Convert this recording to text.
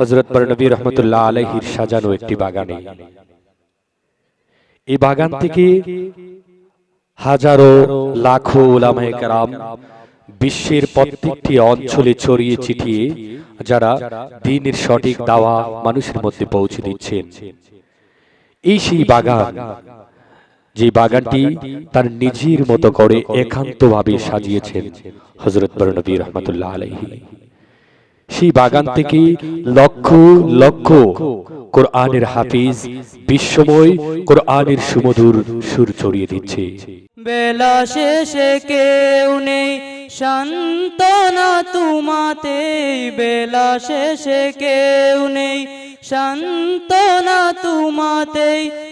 হজরত নবী রহমতুল্লাহ আলহির সাজানো একটি বাগানে। এই বাগান থেকে হাজারো লাখো ওলামায়ে কেরাম বিশ্বের প্রত্যেকটি অঞ্চলে ছড়িয়ে ছিটিয়ে যারা দিনের সঠিক দাওয়া মানুষের মধ্যে পৌঁছে দিচ্ছেন। এই সেই বাগান, যে বাগানটি তার নিজের মতো করে একান্তভাবে সাজিয়েছেন হজরত নবী রহমতুল্লাহ আলহী সেই বাগান থেকে লক্ষ লক্ষ কোরআনের হাফিজ বিশ্বময় কোরআনের সুমধুর সুর ছড়িয়ে দিচ্ছে। বেলা শেষে কেউ নেই শান্তনা তোমাতে। বেলা শেষে কেউ নেই শান্তনা তোমাতে